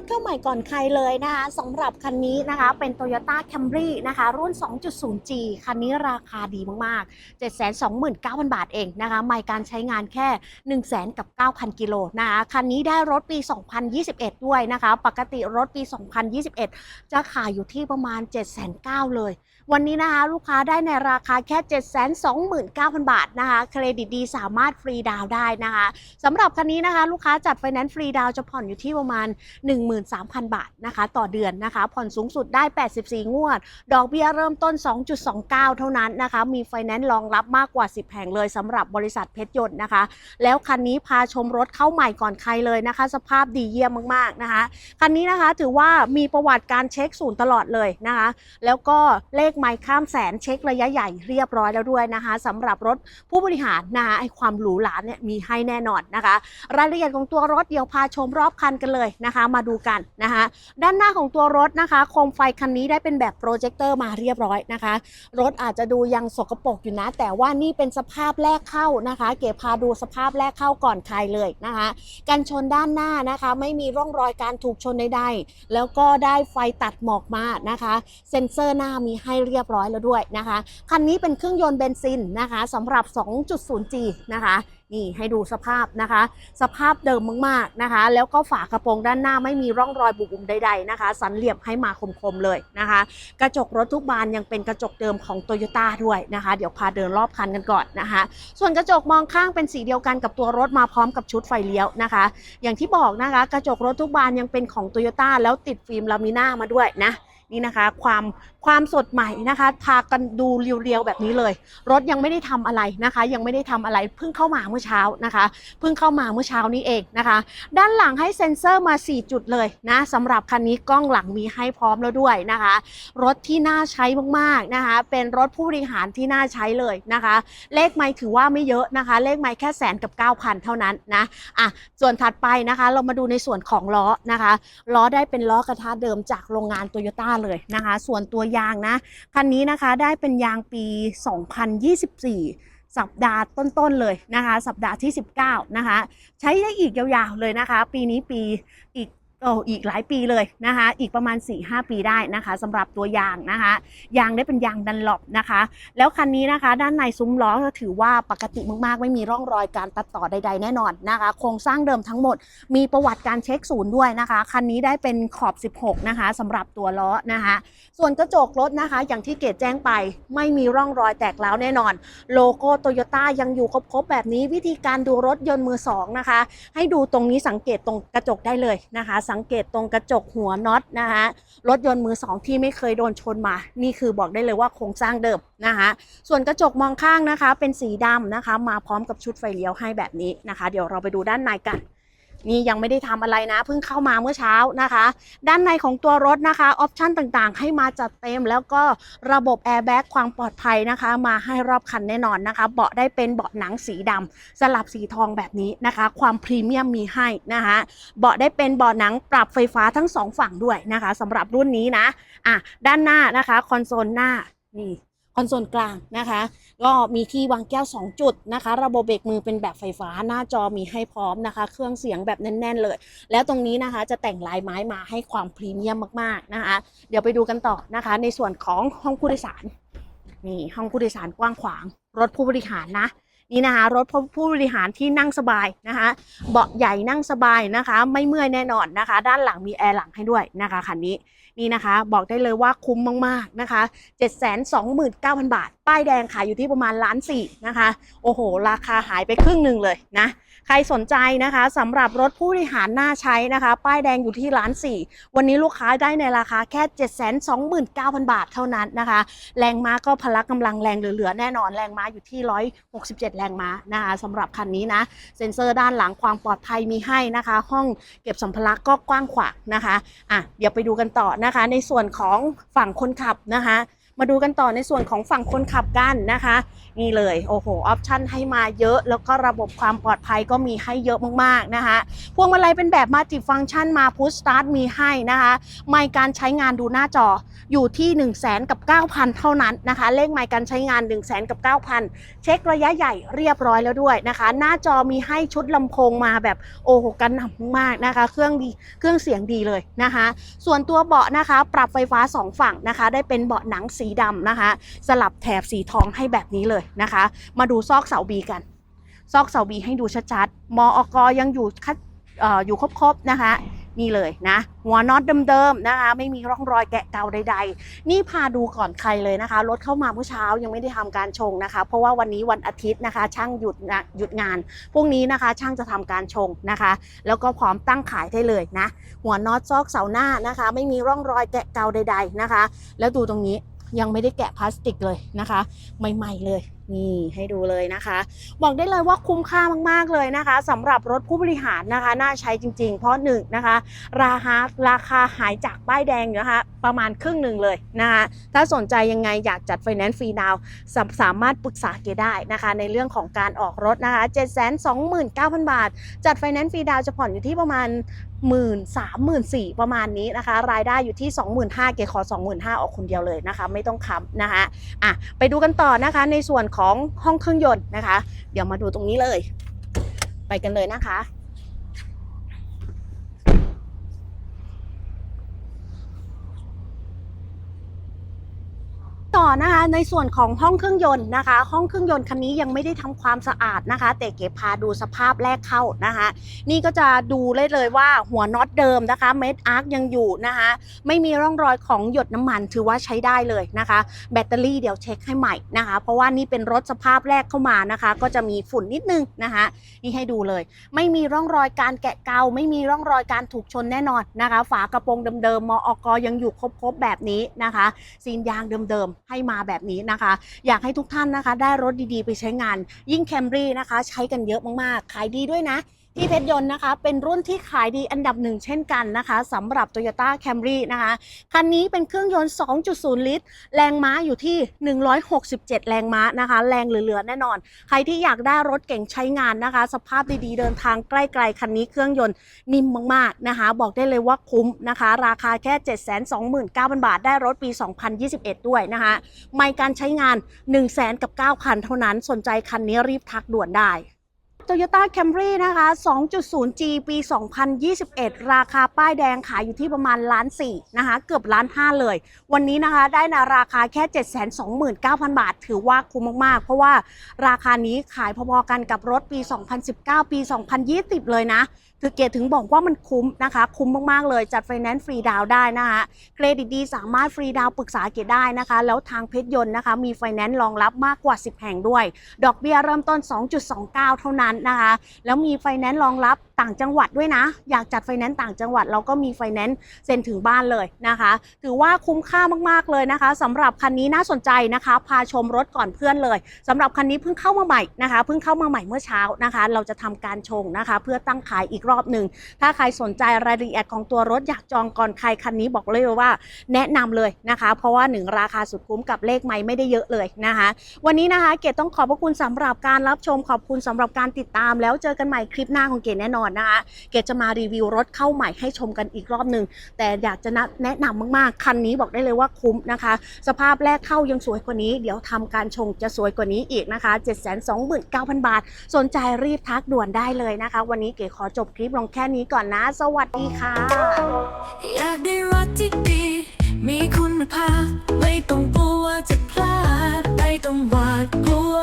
ถเข้าใหม่ก่อนใครเลยนะคะสำหรับคันนี้นะคะเป็น Toyota Camry นะคะรุ่น 2.0G คันนี้ราคาดีมากๆ 729,000 บาทเองนะคะไม่การใช้งานแค่ 100,000กับ 9,000 กิโลนะคะคันนี้ได้รถปี 2021 ด้วยนะคะ ปกติรถปี 2021 จะขายอยู่ที่ประมาณ709,000 เลย วันนี้นะคะลูกค้าได้ในราคาแค่ 729,000 บาทนะคะเครดิตดีสามารถฟรีดาวได้นะคะสำหรับคันนี้นะคะลูกค้าจัดไฟแนนซ์ฟรีดาวจะผ่อนอยู่ที่ประมาณ1 13,000 บาทนะคะ ต่อเดือนนะคะ ผ่อนสูงสุดได้ 84 งวด ดอกเบี้ยเริ่มต้น 2.29 เท่านั้นนะคะ มีไฟแนนซ์รองรับมากกว่า 10 แห่งเลยสำหรับบริษัทเพชรยนต์นะคะ แล้วคันนี้พาชมรถเข้าใหม่ก่อนใครเลยนะคะ สภาพดีเยี่ยมมากๆนะคะ คันนี้นะคะถือว่ามีประวัติการเช็คศูนย์ตลอดเลยนะคะ แล้วก็เลขไมล์ข้ามแสนเช็คระยะใหญ่เรียบร้อยแล้วด้วยนะคะสำหรับรถผู้บริหารนะคะไอความหรูหราเนี่ยมีให้แน่นอนนะคะ รายละเอียดของตัวรถเดี๋ยวพาชมรอบคันกันเลยนะคะ มาดูกันนะคะ ด้านหน้าของตัวรถนะคะโคมไฟคันนี้ได้เป็นแบบโปรเจคเตอร์มาเรียบร้อยนะคะ รถอาจจะดูยังสกปรกอยู่นะ แต่ว่านี่เป็นสภาพแรกเข้านะคะ เก็บพาดูสภาพแรกเข้าก่อนใครเลยนะคะกันชนด้านหน้านะคะ ไม่มีร่องรอยการถูกชนใดๆแล้วก็ได้ไฟตัดหมอกมานะคะ เซ็นเซอร์หน้ามีให้เรียบร้อยแล้วด้วยนะคะคันนี้เป็นเครื่องยนต์เบนซินนะคะสำหรับ 2.0G นะคะนี่ให้ดูสภาพนะคะ สภาพเดิมมากๆนะคะ แล้วก็ฝากระโปรงด้านหน้าไม่มีร่องรอยบุบุมใดๆนะคะ สันเหลี่ยมให้มาคมๆเลยนะคะ กระจกรถทุกบานยังเป็นกระจกเดิมของโตโยต้าด้วยนะคะ เดี๋ยวพาเดินรอบคันกันก่อนนะคะ ส่วนกระจกมองข้างเป็นสีเดียวกันกับตัวรถมาพร้อมกับชุดไฟเลี้ยวนะคะ อย่างที่บอกนะคะ กระจกรถทุกบานยังเป็นของโตโยต้าแล้วติดฟิล์มลามิน่ามาด้วยนะนี่นะคะ ความ ความสดใหม่นะคะทากันดูเรียวๆแบบนี้เลย รถยังไม่ได้ทำอะไรนะคะ ยังไม่ได้ทำอะไรเพิ่งเข้ามาเมื่อเช้านะคะ เพิ่งเข้ามาเมื่อเช้านี้เองนะคะ ด้านหลังให้เซ็นเซอร์มา 4 จุดเลยนะสำหรับคันนี้กล้องหลังมีให้พร้อมแล้วด้วยนะคะ รถที่น่าใช้มากๆนะคะ เป็นรถผู้บริหารที่น่าใช้เลยนะคะ เลขไม่ถือว่าไม่เยอะนะคะ เลขไม่แค่แสนกับ 9,000 เท่านั้นนะอะส่วนถัดไปนะคะ เรามาดูในส่วนของล้อนะคะล้อได้เป็นล้อกระทะเดิมจากโรงงานโตโยต้าเลยนะคะ ส่วนตัวยางนะ คันนี้นะคะได้เป็นยางปี 2024 สัปดาห์ต้นๆเลยนะคะ สัปดาห์ที่ 19 นะคะ ใช้ได้อีกยาวๆเลยนะคะ ปีนี้ปีอีก โอ้อีกหลายปีเลยนะคะ อีกประมาณ 4-5 ปีได้นะคะสำหรับตัวยางนะคะ ยางได้เป็นยางดันหลบนะคะ แล้วคันนี้นะคะ ด้านในซุ้มล้อก็ถือว่าปกติมากๆ ไม่มีร่องรอยการตัดต่อใด ๆ แน่นอนนะคะ โครงสร้างเดิมทั้งหมด มีประวัติการเช็คศูนย์ด้วยนะคะ คันนี้ได้เป็นขอบ 16 นะคะสำหรับตัวล้อนะคะ ส่วนกระจกรถนะคะ อย่างที่เกดแจ้งไป ไม่มีร่องรอยแตกร้วแน่นอน โลโก้โตโยต้ายังอยู่ครบๆแบบนี้วิธีการดูรถยนต์มือสองนะคะ ให้ดูตรงนี้สังเกตตรงกระจกได้เลยนะคะสังเกตตรงกระจกหัวน็อตนะคะรถยนต์มือสองที่ไม่เคยโดนชนมา นี่คือบอกได้เลยว่าโครงสร้างเดิมนะคะส่วนกระจกมองข้างนะคะ เป็นสีดำนะคะ มาพร้อมกับชุดไฟเลี้ยวให้แบบนี้นะคะ เดี๋ยวเราไปดูด้านในกัน นี่ยังไม่ได้ทำอะไรนะเพิ่งเข้ามาเมื่อเช้านะคะ ด้านในของตัวรถนะคะออปชันต่างๆ ให้มาจัดเต็ม แล้วก็ระบบแอร์แบ็กความปลอดภัยนะคะ มาให้รอบคันแน่นอนนะคะ เบาะได้เป็นเบาะหนังสีดำสลับสีทองแบบนี้นะคะ ความพรีเมียมมีให้นะคะเบาะได้เป็นเบาะหนังปรับไฟฟ้าทั้งสองฝั่งด้วยนะคะสำหรับรุ่นนี้นะอะด้านหน้านะคะคอนโซลหน้านี่ คอนโซลกลางนะคะ ก็มีที่วางแก้ว 2 จุดนะคะ ระบบเบรกมือเป็นแบบไฟฟ้าหน้าจอมีให้พร้อมนะคะ เครื่องเสียงแบบแน่น ๆ เลย แล้วตรงนี้นะคะจะแต่งลายไม้มาให้ความพรีเมียมมากๆนะคะ เดี๋ยวไปดูกันต่อนะคะ ในส่วนของห้องผู้โดยสารนี่ห้องผู้โดยสารกว้างขวาง รถผู้บริหารนะนี่นะคะรถผู้บริหารที่นั่งสบายนะคะเบาะใหญ่นั่งสบายนะคะ ไม่เมื่อยแน่นอนนะคะ ด้านหลังมีแอร์หลังให้ด้วยนะคะคันนี้ นี่นะคะ บอกได้เลยว่าคุ้มมากๆนะคะ729,000 บาท ป้ายแดงขายอยู่ที่ประมาณล้านสี่นะคะ โอ้โห ราคาหายไปครึ่งหนึ่งเลยนะ ใครสนใจนะคะสำหรับรถผู้บริหารน่าใช้นะคะ ป้ายแดงอยู่ที่ล้านสี่วันนี้ลูกค้าได้ในราคาแค่ 729,000 บาทเท่านั้นนะคะ แรงม้าก็พละกำลังแรงเหลือๆแน่นอนแรงม้าอยู่ที่ 167 แรงม้านะคะสำหรับคันนี้นะ เซ็นเซอร์ด้านหลังความปลอดภัยมีให้นะคะ ห้องเก็บสัมภาระก็กว้างขวางนะคะอะเดี๋ยวไปดูกันต่อนะคะ ในส่วนของฝั่งคนขับนะคะมาดูกันต่อในส่วนของฝั่งคนขับกันนะคะ นี่เลยโอ้โหออปชันให้มาเยอะ แล้วก็ระบบความปลอดภัยก็มีให้เยอะมากๆนะคะพวงมาลัยเป็นแบบมัลติฟัง c t ชันมาพุชสตาร์ทมีให้นะคะไม่การใช้งานดูหน้าจออยู่ที่1 0 0 0 0แกับ9,000 เท่านั้นนะคะเลขไมล์การใช้งาน 1 0 0 0 0 0กับ9,000 เช็คระยะใหญ่เรียบร้อยแล้วด้วยนะคะ หน้าจอมีให้ชุดลำโพงมาแบบโอ้โหกันหนักมากนะคะ เครื่องดีเครื่องเสียงดีเลยนะคะ ส่วนตัวเบาะนะคะ ปรับไฟฟ้า 2 ฝั่งนะคะ ได้เป็นเบาะหนังสีดำนะคะ สลับแถบสีทองให้แบบนี้เลยนะคะ มาดูซอกเสาบีกัน ซอกเสาบีให้ดูชัดๆมออกยังอยู่คัดเอ่อยู่ครบๆนะคะนี่เลยนะหัวน็อตเดิมๆนะคะ ไม่มีร่องรอยแกะเกาใด ๆ นี่พาดูก่อนใครเลยนะคะ รถเข้ามาเมื่อเช้ายังไม่ได้ทำการชงนะคะ เพราะว่าวันนี้วันอาทิตย์นะคะ ช่างหยุดหยุดงานพรุ่งนี้นะคะ ช่างจะทำการชงนะคะ แล้วก็พร้อมตั้งขายได้เลยนะ หัวน็อตซอกเสาหน้านะคะ ไม่มีร่องรอยแกะเกาใด ๆนะคะ แล้วดูตรงนี้ ยังไม่ได้แกะพลาสติกเลยนะคะ ใหม่ ๆ เลยนี่ให้ดูเลยนะคะ บอกได้เลยว่าคุ้มค่ามาก ๆ เลยนะคะสำหรับรถผู้บริหารนะคะ น่าใช้จริง ๆ เพราะหนึ่งนะคะ ราคาราคาหายจากป้ายแดงนะคะ ประมาณครึ่งหนึ่งเลยนะคะถ้าสนใจยังไงอยากจัดไฟแนนซ์ฟรีดาวสาสามารถปรึกษาเกได้นะคะ ในเรื่องของการออกรถนะคะ 7 2 9 0 0 0 บาท จัดไฟแนนซ์ฟรีดาวจะผ่อนอยู่ที่ประมาณหมื่นสามหมื่นสี่ประมาณนี้นะคะ รายได้อยู่ที่25,000เกขอ25,000ออกคนเดียวเลยนะคะ ไม่ต้องค้ำนะคะอะไปดูกันต่อนะคะในส่วนของห้องเครื่องยนต์นะคะ เดี๋ยวมาดูตรงนี้เลย ไปกันเลยนะคะ อนะคะในส่วนของห้องเครื่องยนต์นะคะ ห้องเครื่องยนต์คันนี้ยังไม่ได้ทำความสะอาดนะคะ แต่เก็บพาดูสภาพแรกเข้านะคะ นี่ก็จะดูเลยเลยว่าหัวน็อตเดิมนะคะเม็ดอาร์คยังอยู่นะคะ ไม่มีร่องรอยของหยดน้ำมันถือว่าใช้ได้เลยนะคะ แบตเตอรี่เดี๋ยวเช็คให้ใหม่นะคะ เพราะว่านี่เป็นรถสภาพแรกเข้ามานะคะ ก็จะมีฝุ่นนิดนึงนะคะ นี่ให้ดูเลย ไม่มีร่องรอยการแกะเกาไม่มีร่องรอยการถูกชนแน่นอนนะคะ ฝากระโปรงเดิมๆมออกยังอยู่ครบๆแบบนี้นะคะซีนยางเดิมๆให้มาแบบนี้นะคะ อยากให้ทุกท่านนะคะ ได้รถดีๆ ไปใช้งาน ยิ่งแคมรี่นะคะ ใช้กันเยอะมากๆ ขายดีด้วยนะ ที่เพชรยนต์นะคะ เป็นรุ่นที่ขายดีอันดับหนึ่งเช่นกันนะคะสำหรับ Toyota Camry นะคะคันนี้เป็นเครื่องยนต์ 2.0 ลิตร แรงม้าอยู่ที่ 167 แรงม้านะคะ แรงเหลือๆแน่นอน ใครที่อยากได้รถเก่งใช้งานนะคะ สภาพดีๆ เดินทางใกล้ๆ คันนี้เครื่องยนต์นิ่มมากๆนะคะ บอกได้เลยว่าคุ้มนะคะ ราคาแค่ 729,000 บาท ได้รถปี 2021 ด้วยนะคะไม่การใช้งาน 1 0 0 0 0แกับ9,000เท่านั้นสนใจคันนี้รีบทักด่วนได้ Toyota Camry นะคะ 2.0G ปี 2021 ราคาป้ายแดงขายอยู่ที่ประมาณล้านสี่นะคะ เกือบล้านห้าเลย วันนี้นะคะได้นะราคาแค่ 729,000 บาท ถือว่าคุ้มมาก ๆ เพราะว่าราคานี้ขายพอๆกันกับรถปี 2019 ปี 2020 เลยนะ คือเกดถึงบอกว่ามันคุ้มนะคะ คุ้มมาก ๆ เลยจัดไฟแนนซ์ฟรีดาวได้นะคะเครดิตดีสามารถฟรีดาวปรึกษาเกดได้นะคะ แล้วทางเพชรยนต์นะคะ มีไฟแนนซ์รองรับมากกว่า 10 แห่งด้วย ดอกเบี้ยเริ่มต้น 2.29 เท่านั้นนะคะ แล้วมีไฟแนนซ์รองรับต่างจังหวัดด้วยนะ อยากจัดไฟแนนซ์ต่างจังหวัดเราก็มีไฟแนนซ์เซ็นถึงบ้านเลยนะคะ ถือว่าคุ้มค่ามาก ๆ เลยนะคะสำหรับคันนี้น่าสนใจนะคะ พาชมรถก่อนเพื่อนเลยสำหรับคันนี้เพิ่งเข้ามาใหม่นะคะ เพิ่งเข้ามาใหม่เมื่อเช้านะคะ เราจะทำการชงนะคะ เพื่อตั้งขายอีกรอบหนึ่ง ถ้าใครสนใจรายละเอียดของตัวรถอยากจองก่อนใครคันนี้บอกเลยว่าแนะนำเลยนะคะ เพราะว่าหนึ่งราคาสุดคุ้มกับเลขไม่ไม่ได้เยอะเลยนะคะ วันนี้นะคะเกดต้องขอบพระคุณสำหรับการรับชมขอบคุณสำหรับการติดตาม แล้วเจอกันใหม่คลิปหน้าของเกดแน่นอนนะคะ เกดจะมารีวิวรถเข้าใหม่ให้ชมกันอีกรอบหนึ่งแต่อยากจะแนะนำมากๆ คันนี้บอกได้เลยว่าคุ้มนะคะ สภาพแรกเข้ายังสวยกว่านี้ เดี๋ยวทำการชงจะสวยกว่านี้อีกนะคะ 729,000 บาท สนใจรีบทักด่วนได้เลยนะคะ วันนี้เก๋ขอจบคลิปลงแค่นี้ก่อนนะ สวัสดีค่ะ อยากได้รถที่ดี มีคุณภาพไม่ต้องกลัวจะพลาด ไม่ต้องหวาดกลัว